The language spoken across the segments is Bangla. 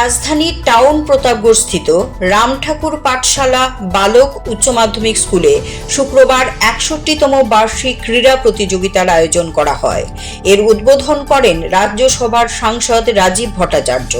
রাজধানীর টাউন প্রতাপগড় স্থিত রামঠাকুর পাঠশালা বালক উচ্চ মাধ্যমিক স্কুলে শুক্রবার একষট্টিতম বার্ষিক ক্রীড়া প্রতিযোগিতার আয়োজন করা হয়। এর উদ্বোধন করেন রাজ্যসভার সাংসদ রাজীব ভট্টাচার্য।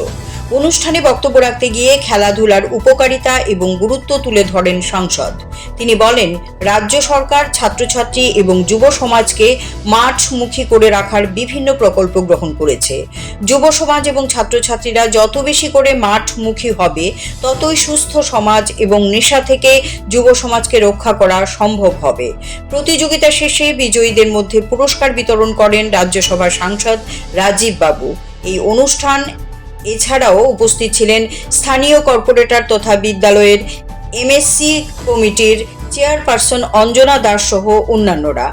অনুষ্ঠানে বক্তব্য রাখতে গিয়ে খেলাধুলার উপকারিতা এবং গুরুত্ব তুলে ধরেন সাংসদ। তিনি বলেন, রাজ্য সরকার, ছাত্রছাত্রী এবং যুব সমাজকে মাঠমুখী করে রাখার বিভিন্ন প্রকল্প গ্রহণ করেছে। যুব সমাজ এবং ছাত্রছাত্রীরা যত বেশি করে মাঠমুখী হবে, ততই সুস্থ সমাজ এবং নেশা থেকে যুব সমাজকে রক্ষা করা সম্ভব হবে। প্রতিযোগিতা শেষে বিজয়ীদের মধ্যে পুরস্কার বিতরণ করেন রাজ্যসভার সাংসদ রাজীব বাবু। এই অনুষ্ঠান এছাড়াও উপস্থিত ছিলেন স্থানীয় কর্পোরেটর তথা বিদ্যালয়ের এমএসসি কমিটির চেয়ারপারসন অঞ্জনা দাস সহ অন্যান্যরা।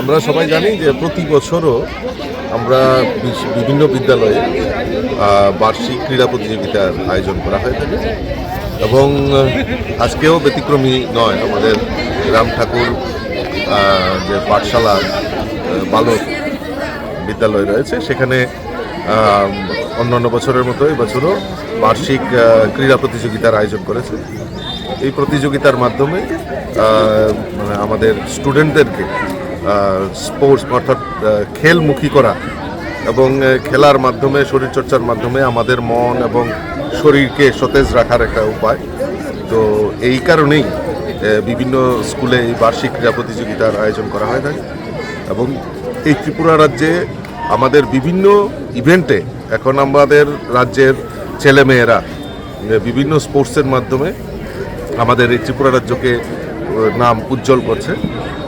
আমরা সবাই জানি যে প্রতি বছরও আমরা বিভিন্ন বিদ্যালয়ে বার্ষিক ক্রীড়া প্রতিযোগিতার আয়োজন করা হয়ে থাকে এবং আজকেও ব্যতিক্রমী নয়, আমাদের রাম ঠাকুর যে পাঠশালা বালক বিদ্যালয় রয়েছে, সেখানে অন্যান্য বছরের মতো এবছরও বার্ষিক ক্রীড়া প্রতিযোগিতার আয়োজন করেছে। এই প্রতিযোগিতার মাধ্যমে মানে আমাদের স্টুডেন্টদেরকে স্পোর্টস অর্থাৎ খেলমুখী করা এবং খেলার মাধ্যমে, শরীরচর্চার মাধ্যমে আমাদের মন এবং শরীরকে সতেজ রাখার একটা উপায়। তো এই কারণেই বিভিন্ন স্কুলে এই বার্ষিক ক্রীড়া প্রতিযোগিতার আয়োজন করা হয় থাকে এবং এই ত্রিপুরা রাজ্যে আমাদের বিভিন্ন ইভেন্টে এখন আমাদের রাজ্যের ছেলেমেয়েরা বিভিন্ন স্পোর্টসের মাধ্যমে আমাদের এই ত্রিপুরা রাজ্যকে নাম উজ্জ্বল করছে।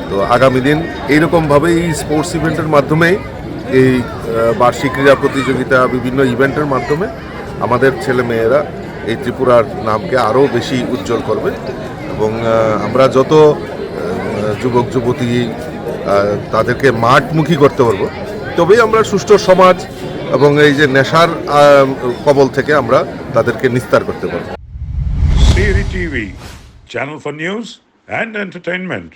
তো আগামী দিন এইরকমভাবে এই স্পোর্টস ইভেন্টের মাধ্যমেই এই বার্ষিক ক্রীড়া প্রতিযোগিতা, বিভিন্ন ইভেন্টের মাধ্যমে আমাদের ছেলেমেয়েরা এই ত্রিপুরার নামকে আরও বেশি উজ্জ্বল করবে এবং আমরা যত যুবক, যুবতী তাদেরকে মাঠমুখী করতে পারব। তবেই আমরা সুষ্ঠু সমাজ এবং এই যে নেশার কবল থেকে আমরা তাদেরকে নিস্তার করতে পারব TV channel for news and entertainment.